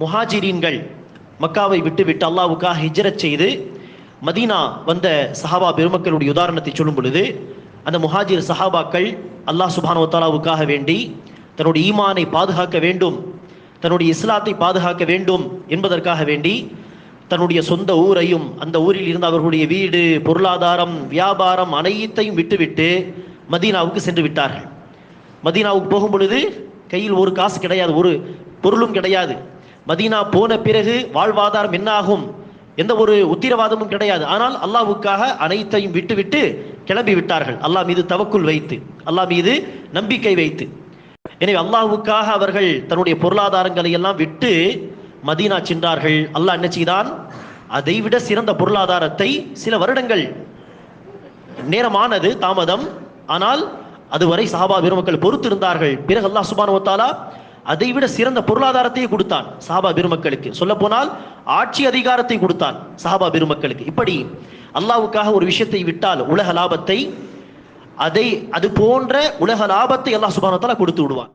முஹாஜிரீன்கள் மக்காவை விட்டுவிட்டு அல்லாவுக்காக ஹிஜரத் செய்து மதீனா வந்த சஹாபா பெருமக்களுடைய உதாரணத்தை சொல்லும் பொழுது அந்த முஹாஜிர் சஹாபாக்கள் அல்லாஹ் சுபானுத்தாலாவுக்காக வேண்டி தன்னுடைய ஈமானை பாதுகாக்க வேண்டும் தன்னுடைய இஸ்லாத்தை பாதுகாக்க வேண்டும் என்பதற்காக வேண்டி தன்னுடைய சொந்த ஊரையும் அந்த ஊரில் இருந்த அவர்களுடைய வீடு பொருளாதாரம் வியாபாரம் அனைத்தையும் விட்டுவிட்டு மதீனாவுக்கு சென்று விட்டார்கள். மதீனாவுக்கு போகும் பொழுது கையில் ஒரு காசு கிடையாது ஒரு பொருளும் கிடையாது. மதீனா போன பிறகு வாழ்வாதாரம் என்னாகும்? எந்த ஒரு உத்திரவாதமும் கிடையாது. ஆனால் அல்லாஹ்வுக்காக அனைத்தையும் விட்டுவிட்டு கிளம்பி விட்டார்கள். அல்லாஹ் மீது தவக்குள் வைத்து அல்லாஹ் மீது நம்பிக்கை வைத்து. எனவே அல்லாஹ்வுக்காக அவர்கள் தன்னுடைய பொருளாதாரங்களை எல்லாம் விட்டு மதீனா சென்றார்கள். அல்லாஹ் என்ன செய்தான்? அதைவிட சிறந்த பொருளாதாரத்தை சில வருடங்கள் நேரமானது தாமதம். ஆனால் அதுவரை சஹாபா பெருமக்கள் பொறுத்திருந்தார்கள். பிறகு அல்லாஹ் சுபானுவத்தாலா அதை அதைவிட சிறந்த பொருளாதாரத்தையே கொடுத்தான் சஹாபா பெருமக்களுக்கு. சொல்ல போனால் ஆட்சி அதிகாரத்தை கொடுத்தான் சஹாபா பெருமக்களுக்கு. இப்படி அல்லாவுக்காக ஒரு விஷயத்தை விட்டால் உலக லாபத்தை அதை அது போன்ற உலக லாபத்தை அல்லாஹ் சுபானு கொடுத்து விடுவான்.